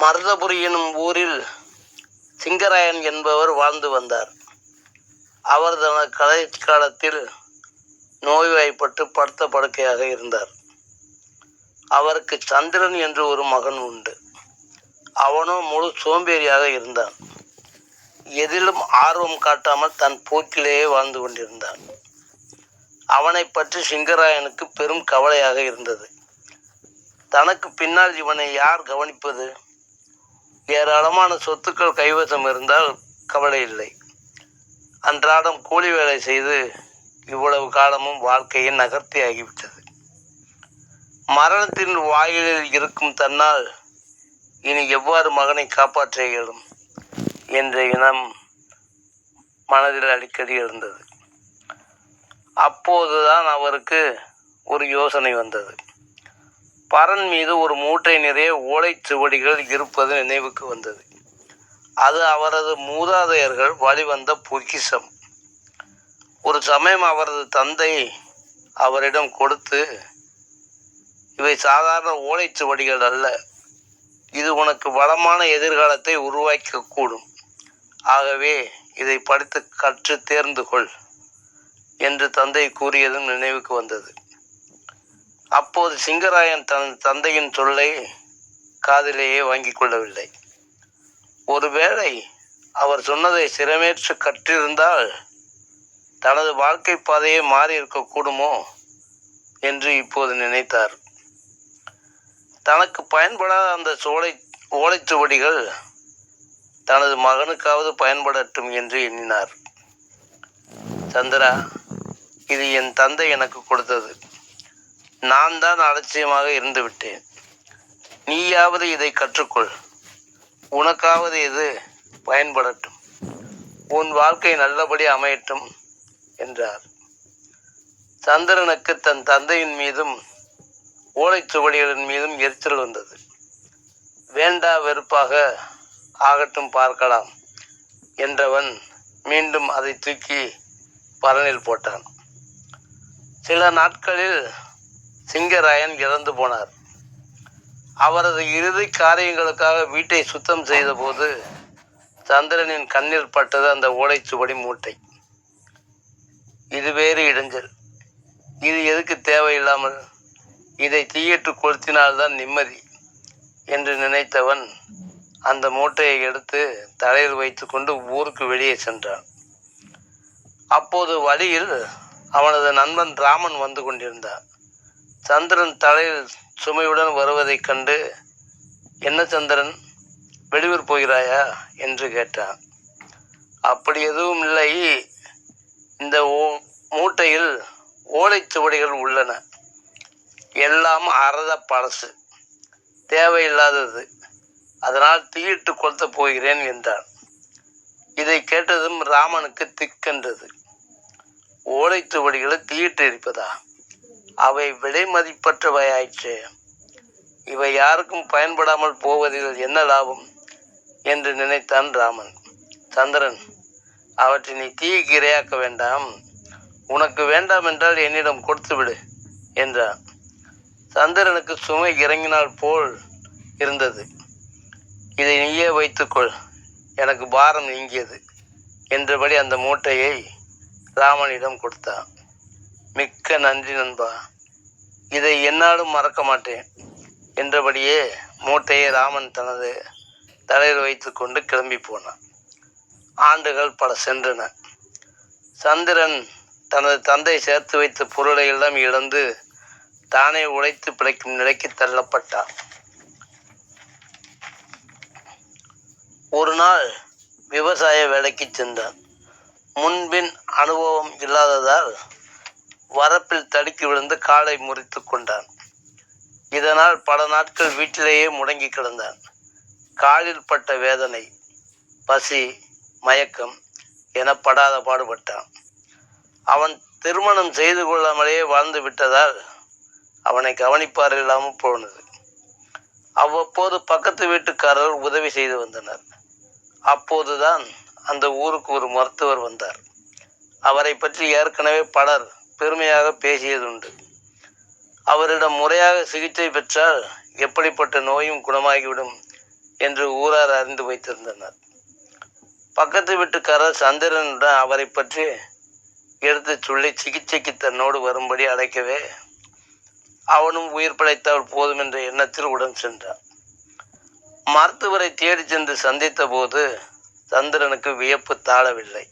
மருதபுரி எனும் ஊரில் சிங்கராயன் என்பவர் வாழ்ந்து வந்தார். அவர் தனது கலை காலத்தில் நோய்வாய்ப்பட்டு படுத்த படுக்கையாக இருந்தார். அவருக்கு சந்திரன் என்று ஒரு மகன் உண்டு. அவனோ முழு சோம்பேறியாக இருந்தான். எதிலும் ஆர்வம் காட்டாமல் தன் போக்கிலேயே வாழ்ந்து கொண்டிருந்தான். அவனை பற்றி சிங்கராயனுக்கு பெரும் கவலையாக இருந்தது. தனக்கு பின்னால் இவனை யார் கவனிப்பது? ஏராளமான சொத்துக்கள் கைவசம் இருந்தால் கவலை இல்லை. அன்றாடம் கூலி வேலை செய்து இவ்வளவு காலமும் வாழ்க்கையை நகர்த்தி ஆகிவிட்டது மரணத்தின் வாயிலில் இருக்கும் தன்னால் இனி எவ்வாறு மகனை காப்பாற்ற இயலும் என்ற இனம் மனதில் அடிக்கடி எழுந்தது. அப்போதுதான் அவருக்கு ஒரு யோசனை வந்தது. பரன் மீது ஒரு மூட்டை நிறைய ஓலைச்சுவடிகள் இருப்பது நினைவுக்கு வந்தது. அது அவரது மூதாதையர்கள் வழிவந்த பொக்கிஷம். ஒரு சமயம் அவரது தந்தை அவரிடம் கொடுத்து இவை சாதாரண ஓலைச்சுவடிகள் அல்ல. இது உனக்கு வளமான எதிர்காலத்தை உருவாக்கக்கூடும். ஆகவே இதை படித்து கற்று தேர்ந்து கொள் என்று தந்தை கூறியதும் நினைவுக்கு வந்தது. அப்போது சிங்கராயன் தன் தந்தையின் சொல்லை காதிலேயே வாங்கிக் கொள்ளவில்லை. ஒருவேளை அவர் சொன்னதை சிரமேற்று கற்றிருந்தால் தனது வாழ்க்கை பாதையே மாறி இருக்கக்கூடுமோ என்று இப்போது நினைத்தார். தனக்கு பயன்படாத அந்த சோலை ஓலைச்சுவடிகள் தனது மகனுக்காவது பயன்படட்டும் என்று எண்ணினார். சந்திரா இது என் தந்தை எனக்கு கொடுத்தது. நான் தான் அலட்சியமாக இருந்து விட்டேன் நீயாவது இதை கற்றுக்கொள். உனக்காவது இது பயன்படட்டும். உன் வாழ்க்கை நல்லபடி அமையட்டும் என்றார். சந்திரனுக்கு தன் தந்தையின் மீதும் ஓலைச்சுவடிகளின் மீதும் எரிச்சல் வந்தது. வேண்டா வெறுப்பாக ஆகட்டும் பார்க்கலாம் என்றவன் மீண்டும் அதை தூக்கி பரனில் போட்டான். சில நாட்களில் சிங்கராயன் இறந்து போனார். அவரது இறுதி காரியங்களுக்காக வீட்டை சுத்தம் செய்தபோது சந்திரனின் கண்ணில் பட்டது அந்த ஓலைச்சுவடி மூட்டை. இது வேறு இடைஞ்சல். இது எதுக்கு தேவையில்லாமல் இதை தீயிட்டு கொளுத்தினால்தான் நிம்மதி என்று நினைத்தவன் அந்த மூட்டையை எடுத்து தலையில் வைத்துக்கொண்டு ஊருக்கு வெளியே சென்றான். அப்போது வழியில் அவனது நண்பன் ராமன் வந்து கொண்டிருந்தான். சந்திரன் தலையில் சுமையுடன் வருவதைக் கண்டு என்ன சந்திரன்? வெளியூர் போகிறாயா? என்று கேட்டான். அப்படி எதுவும் இல்லை. இந்த ஓ மூட்டையில் ஓலைச்சுவடிகள் உள்ளன. எல்லாம் அறத பழசு. தேவையில்லாதது. அதனால் தீயிட்டு கொளுத்த போகிறேன் என்றான். இதை கேட்டதும் ராமனுக்கு திக்கென்றது. ஓலைச்சுவடிகளை தீயிட்டு இருப்பதா? அவை விலை மதிப்பற்றவையாயிற்று. இவை யாருக்கும் பயன்படாமல் போவதில் என்ன லாபம்? என்று நினைத்தான் ராமன். சந்திரன் அவற்றை நீ தீக்கு இரையாக்க வேண்டாம். உனக்கு வேண்டாம் என்றால் என்னிடம் கொடுத்துவிடு என்றான். சந்திரனுக்கு சுமை இறங்கினால் போல் இருந்தது. இதை நீயே வைத்துக்கொள் எனக்கு பாரம் நீங்கியது என்றபடி அந்த மூட்டையை ராமனிடம் கொடுத்தான். மிக்க நன்றி நண்பா. இதை என்னாலும் மறக்க மாட்டேன். என்றபடியே மூட்டையை ராமன் தனது தலையில் வைத்துக்கொண்டு கிளம்பி போனான். ஆண்டுகள் பல சென்றன. சந்திரன் தனது தந்தை சேர்த்து வைத்த பொருளை எல்லாம் இழந்து தானே உழைத்து பிழைக்கும் நிலைக்கு தள்ளப்பட்டான். ஒரு நாள் விவசாய வேலைக்கு சென்றான். முன்பின் அனுபவம் இல்லாததால் வரப்பில் தடுக்கி விழுந்து காலை முறித்து கொண்டான். இதனால் பல நாட்கள் வீட்டிலேயே முடங்கி கிடந்தான். காலில் பட்ட வேதனை பசி மயக்கம் என படாத பாடுபட்டான். அவன் திருமணம் செய்து கொள்ளாமலேயே வாழ்ந்து விட்டதால் அவனை கவனிப்பார் இல்லாமல் போனது. அவ்வப்போது பக்கத்து வீட்டுக்காரர் உதவி செய்து வந்தனர். அப்போதுதான் அந்த ஊருக்கு ஒரு மருத்துவர் வந்தார். அவரை பற்றி ஏற்கனவே பலர் பெருமையாக பேசியதுண்டு. அவரிடம் முறையாக சிகிச்சை பெற்றால் எப்படிப்பட்ட நோயும் குணமாகிவிடும் என்று ஊரார் அறிந்து வைத்திருந்தனர். பக்கத்து வீட்டுக்காரர் சந்திரனுடன் அவரை பற்றி எடுத்துச் சொல்லி சிகிச்சைக்கு தன்னோடு வரும்படி அழைக்கவே அவனும் உயிர் பிழைத்தால் போதும் என்ற எண்ணத்தில் உடன் சென்றான். மருத்துவரை தேடி சென்று சந்தித்த போது சந்திரனுக்கு வியப்பு தாழவில்லை.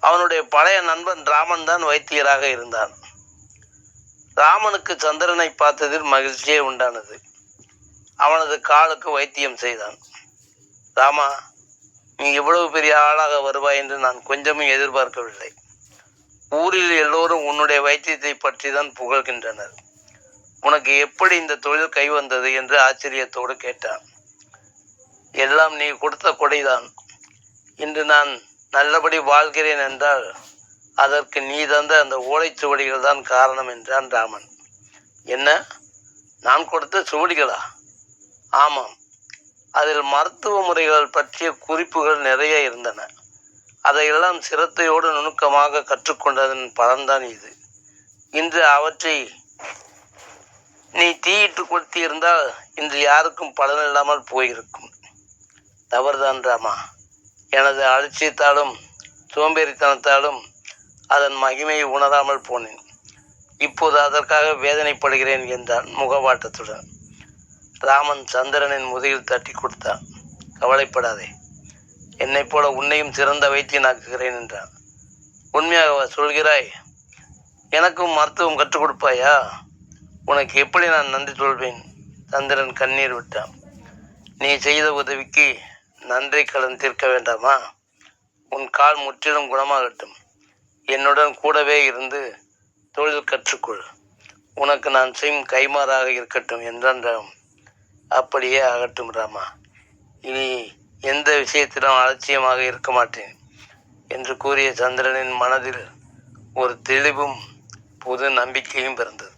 அவனுடைய பழைய நண்பன் ராமன் தான் வைத்தியராக இருந்தான். ராமனுக்கு சந்திரனை பார்த்ததில் மகிழ்ச்சியே உண்டானது. அவனது காலுக்கு வைத்தியம் செய்தான். ராமா நீ இவ்வளவு பெரிய ஆளாக வருவாய் என்று நான் கொஞ்சமும் எதிர்பார்க்கவில்லை. ஊரில் எல்லோரும் உன்னுடைய வைத்தியத்தை பற்றி தான் புகழ்கின்றனர். உனக்கு எப்படி இந்த தொழில் கை வந்தது? என்று ஆச்சரியத்தோடு கேட்டான். எல்லாம் நீ கொடுத்த கொடைதான். இன்று நான் நல்லபடி வாழ்கிறேன் என்றால் அதற்கு நீ தந்த அந்த ஓலைச்சுவடிகள் தான் காரணம் என்றான் ராமன். என்ன? நான் கொடுத்த சுவடிகளா? ஆமாம். அதில் மருத்துவ முறைகள் பற்றிய குறிப்புகள் நிறைய இருந்தன. அதையெல்லாம் சிரத்தையோடு நுணுக்கமாக கற்றுக்கொண்டதன் பலன்தான் இது. இன்று அவற்றை நீ தீயிட்டு கொடுத்திருந்தால் இன்று யாருக்கும் பலன் இல்லாமல் போயிருக்கும். தவறுதான் ராமா. எனது அலட்சியத்தாலும் சோம்பேறித்தனத்தாலும் அதன் மகிமையை உணராமல் போனேன். இப்போது அதற்காக வேதனைப்படுகிறேன் என்றான் முகவாட்டத்துடன். ராமன் சந்திரனின் முதுகில் தட்டி கொடுத்தான். கவலைப்படாதே. என்னைப் போல உன்னையும் சிறந்த வைத்தியனாக்குகிறேன் என்றான். உண்மையாக சொல்கிறாய் எனக்கும் மருத்துவம் கற்றுக் கொடுப்பாயா? உனக்கு எப்படி நான் நன்றி சொல்வேன்? சந்திரன் கண்ணீர் விட்டான். நீ செய்த உதவிக்கு நன்றி கடன் தீர்க்க வேண்டாமா? உன் கால் முற்றிலும் குணமாகட்டும். என்னுடன் கூடவே இருந்து தொழில் கற்றுக்கொள். உனக்கு நான் செய்யும் கைமாறாக இருக்கட்டும் என்றான் ராம். அப்படியே ஆகட்டும் ராமா. இனி எந்த விஷயத்திலும் அலட்சியமாக இருக்க மாட்டேன் என்று கூறிய சந்திரனின் மனதில் ஒரு தெளிவும் புது நம்பிக்கையும் பிறந்தது.